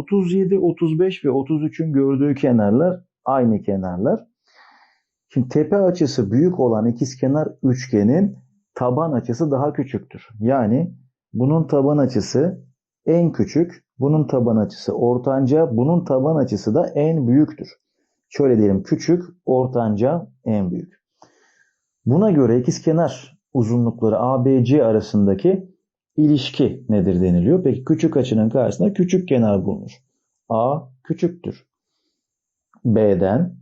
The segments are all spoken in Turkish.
37, 35 ve 33'ün gördüğü kenarlar aynı kenarlar. Şimdi tepe açısı büyük olan ikizkenar üçgenin taban açısı daha küçüktür. Yani bunun taban açısı en küçük, bunun taban açısı ortanca, bunun taban açısı da en büyüktür. Şöyle diyelim küçük, ortanca, en büyük. Buna göre ikizkenar uzunlukları ABC arasındaki ilişki nedir deniliyor. Peki küçük açının karşısında küçük kenar bulunur. A küçüktür. B'den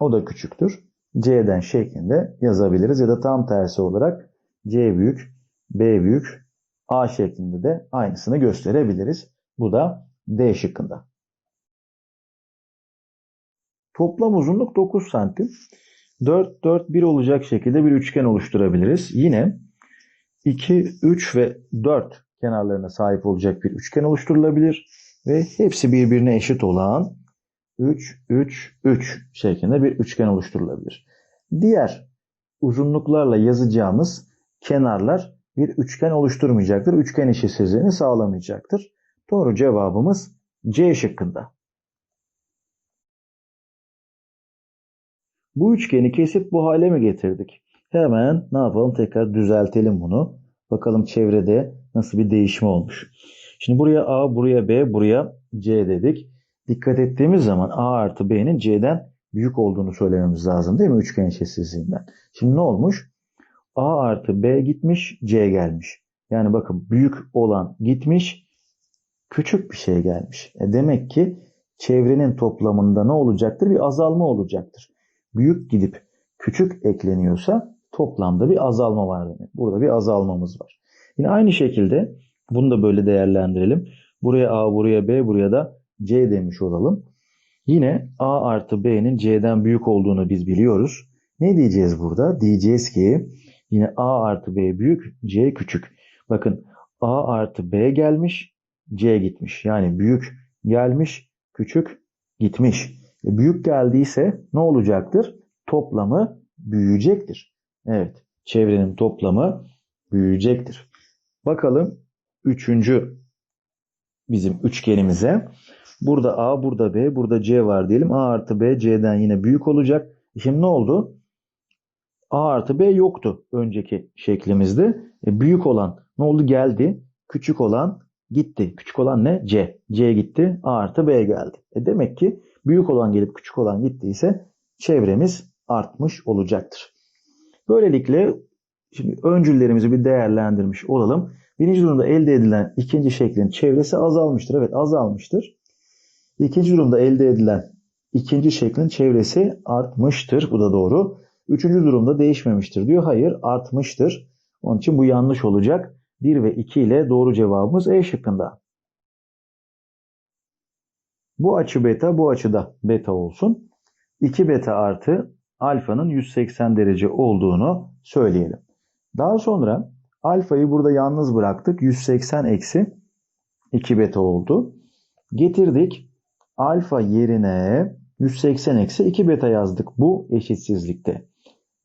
o da küçüktür. C'den şeklinde yazabiliriz ya da tam tersi olarak C büyük, B büyük, A şeklinde de aynısını gösterebiliriz. Bu da D şıkkında. Toplam uzunluk 9 santim. 4, 4, 1 olacak şekilde bir üçgen oluşturabiliriz. Yine 2, 3 ve 4 kenarlarına sahip olacak bir üçgen oluşturulabilir. Ve hepsi birbirine eşit olan 3, 3, 3 şeklinde bir üçgen oluşturulabilir. Diğer uzunluklarla yazacağımız kenarlar bir üçgen oluşturmayacaktır. Üçgen eşitsizliğini sağlamayacaktır. Doğru cevabımız C şıkkında. Bu üçgeni kesip bu hale mi getirdik? Hemen ne yapalım? Tekrar düzeltelim bunu. Bakalım çevrede nasıl bir değişme olmuş. Şimdi buraya A, buraya B, buraya C dedik. Dikkat ettiğimiz zaman A artı B'nin C'den büyük olduğunu söylememiz lazım değil mi? Üçgen eşitsizliğinden. Şimdi ne olmuş? A artı B gitmiş, C gelmiş. Yani bakın büyük olan gitmiş, küçük bir şey gelmiş. E demek ki çevrenin toplamında ne olacaktır? Bir azalma olacaktır. Büyük gidip küçük ekleniyorsa toplamda bir azalma var demek. Burada bir azalmamız var. Yine aynı şekilde bunu da böyle değerlendirelim. Buraya A, buraya B, buraya da C demiş olalım. Yine A artı B'nin C'den büyük olduğunu biz biliyoruz. Ne diyeceğiz burada? Diyeceğiz ki yine A artı B büyük, C küçük. Bakın A artı B gelmiş, C gitmiş. Yani büyük gelmiş, küçük gitmiş. E büyük geldiyse ne olacaktır? Toplamı büyüyecektir. Evet, çevrenin toplamı büyüyecektir. Bakalım üçüncü bizim üçgenimize. Burada A, burada B, burada C var diyelim. A artı B C'den yine büyük olacak. Şimdi ne oldu? A artı B yoktu önceki şeklimizde. E, büyük olan ne oldu? Geldi. Küçük olan gitti. Küçük olan ne? C. C gitti. A artı B geldi. E demek ki büyük olan gelip küçük olan gittiyse çevremiz artmış olacaktır. Böylelikle şimdi öncüllerimizi bir değerlendirmiş olalım. Birinci durumda elde edilen ikinci şeklin çevresi azalmıştır. Evet azalmıştır. İkinci durumda elde edilen ikinci şeklin çevresi artmıştır. Bu da doğru. Üçüncü durumda değişmemiştir diyor. Hayır artmıştır. Onun için bu yanlış olacak. 1 ve 2 ile doğru cevabımız E şıkkında. Bu açı beta bu açıda beta olsun. 2 beta artı alfanın 180 derece olduğunu söyleyelim. Daha sonra alfayı burada yalnız bıraktık. 180 eksi 2 beta oldu. Getirdik alfa yerine 180 eksi 2 beta yazdık bu eşitsizlikte.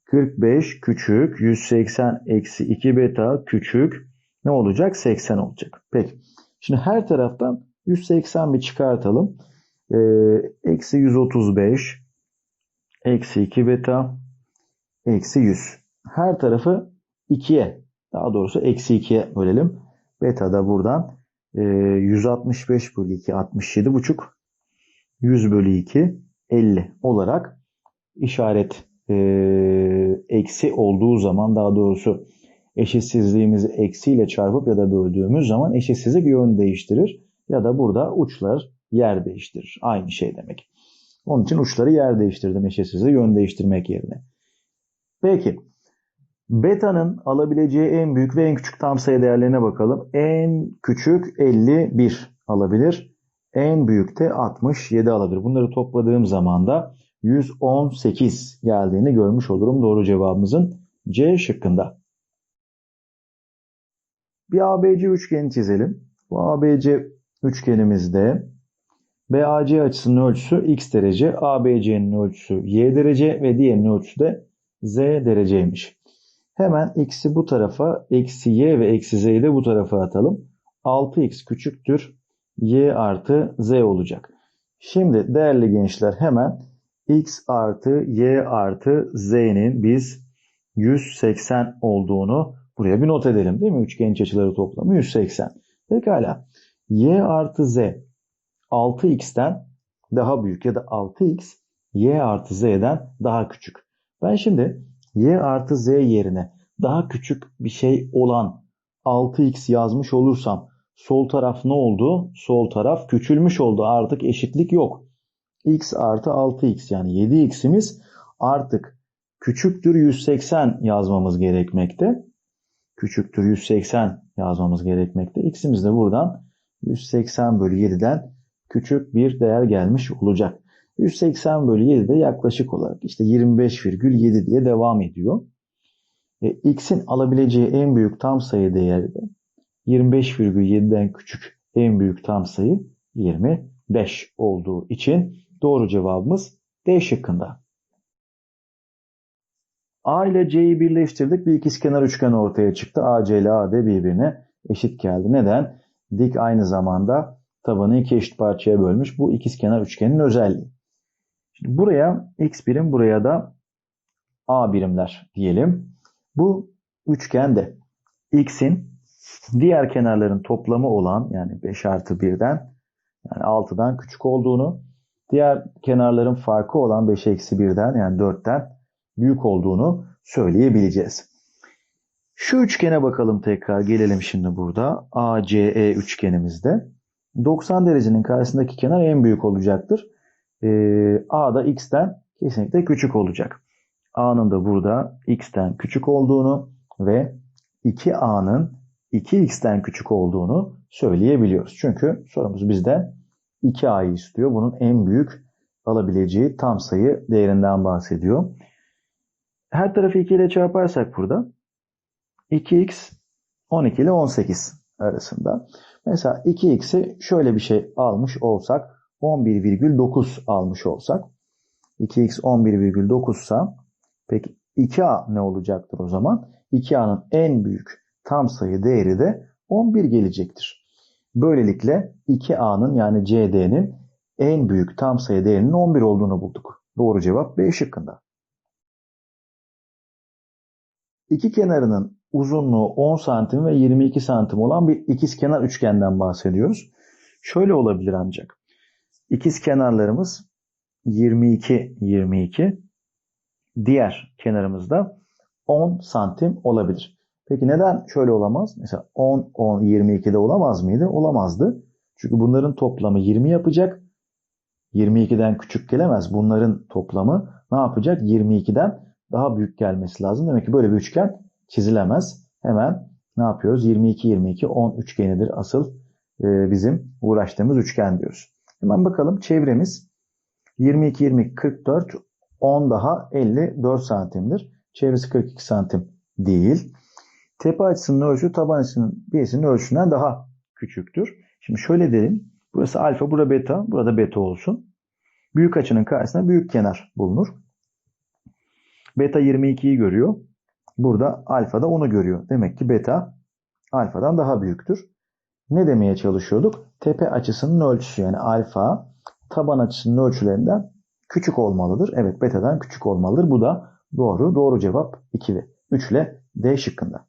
45 küçük 180 eksi 2 beta küçük ne olacak? 80 olacak. Peki. Şimdi her taraftan 180 bir çıkartalım. Ee, eksi 135 eksi 2 beta eksi 100. Her tarafı 2'ye daha doğrusu eksi 2'ye bölelim. Beta da buradan e, 165 bölü 2 67 buçuk 100 bölü 2 50 olarak işaret e, eksi olduğu zaman daha doğrusu eşitsizliğimizi eksiyle çarpıp ya da böldüğümüz zaman eşitsizlik yön değiştirir ya da burada uçlar yer değiştirir. Aynı şey demek. Onun için uçları yer değiştirdim eşitsizliği yön değiştirmek yerine. Peki beta'nın alabileceği en büyük ve en küçük tam sayı değerlerine bakalım. En küçük 51 alabilir. En büyük de 67 alabilir. Bunları topladığım zaman da 118 geldiğini görmüş olurum. Doğru cevabımızın C şıkkında. Bir ABC üçgeni çizelim. Bu ABC üçgenimizde BAC açısının ölçüsü x derece, ABC'nin ölçüsü y derece ve diğerinin ölçüsü de z dereceymiş. Hemen x'i bu tarafa, eksi y ve eksi z'yi de bu tarafa atalım. 6x küçüktür y artı z olacak. Şimdi değerli gençler hemen x artı y artı z'nin biz 180 olduğunu buraya bir not edelim değil mi? Üçgen iç açıları toplamı 180. Pekala. y artı z 6x'ten daha büyük ya da 6x y artı z'den daha küçük. Ben şimdi y artı z yerine daha küçük bir şey olan 6x yazmış olursam sol taraf ne oldu? Sol taraf küçülmüş oldu. Artık eşitlik yok. x artı 6x yani 7x'imiz artık küçüktür 180 yazmamız gerekmekte. Küçüktür 180 yazmamız gerekmekte. x'imiz de buradan 180 bölü 7'den küçük bir değer gelmiş olacak. 180 bölü 7 de yaklaşık olarak işte 25,7 diye devam ediyor. E, x'in alabileceği en büyük tam sayı değeri de 25,7'den küçük en büyük tam sayı 25 olduğu için doğru cevabımız D şıkkında. A ile C'yi birleştirdik. Bir ikizkenar üçgen ortaya çıktı. AC ile AD birbirine eşit geldi. Neden? Dik aynı zamanda tabanı iki eşit parçaya bölmüş. Bu ikizkenar üçgenin özelliği. Şimdi buraya x birim, buraya da a birimler diyelim. Bu üçgende x'in diğer kenarların toplamı olan yani 5 artı 1'den yani 6'dan küçük olduğunu, diğer kenarların farkı olan 5 eksi 1'den yani 4'ten büyük olduğunu söyleyebileceğiz. Şu üçgene bakalım tekrar gelelim şimdi burada. ACE üçgenimizde. 90 derecenin karşısındaki kenar en büyük olacaktır. Ee, A da x'ten kesinlikle küçük olacak. A'nın da burada x'ten küçük olduğunu ve 2A'nın 2x'ten küçük olduğunu söyleyebiliyoruz. Çünkü sorumuz bizden 2A'yı istiyor. Bunun en büyük alabileceği tam sayı değerinden bahsediyor. Her tarafı 2 ile çarparsak burada 2x 12 ile 18 arasında. Mesela 2x'i şöyle bir şey almış olsak 11,9 almış olsak 2x 11,9 sa peki 2a ne olacaktır o zaman? 2a'nın en büyük tam sayı değeri de 11 gelecektir. Böylelikle 2a'nın yani CD'nin en büyük tam sayı değerinin 11 olduğunu bulduk. Doğru cevap B şıkkında. İki kenarının uzunluğu 10 santim ve 22 santim olan bir ikizkenar üçgenden bahsediyoruz. Şöyle olabilir ancak. İkiz kenarlarımız 22 22. Diğer kenarımızda 10 santim olabilir. Peki neden şöyle olamaz? Mesela 10 10 22'de olamaz mıydı? Olamazdı. Çünkü bunların toplamı 20 yapacak. 22'den küçük gelemez. Bunların toplamı ne yapacak? 22'den daha büyük gelmesi lazım. Demek ki böyle bir üçgen çizilemez. Hemen ne yapıyoruz? 22 22 10 üçgenidir asıl e, bizim uğraştığımız üçgen diyoruz. Hemen bakalım çevremiz 22 20 44 10 daha 54 santimdir. Çevresi 42 santim değil. Tepe açısının ölçüsü taban açısının birisinin ölçüsünden daha küçüktür. Şimdi şöyle dedim. Burası alfa, burada beta, burada beta olsun. Büyük açının karşısında büyük kenar bulunur. Beta 22'yi görüyor. Burada alfa da 10'u görüyor. Demek ki beta alfadan daha büyüktür. Ne demeye çalışıyorduk? Tepe açısının ölçüsü yani alfa taban açısının ölçülerinden küçük olmalıdır. Evet beta'dan küçük olmalıdır. Bu da doğru. Doğru cevap 2 ve 3 ile D şıkkında.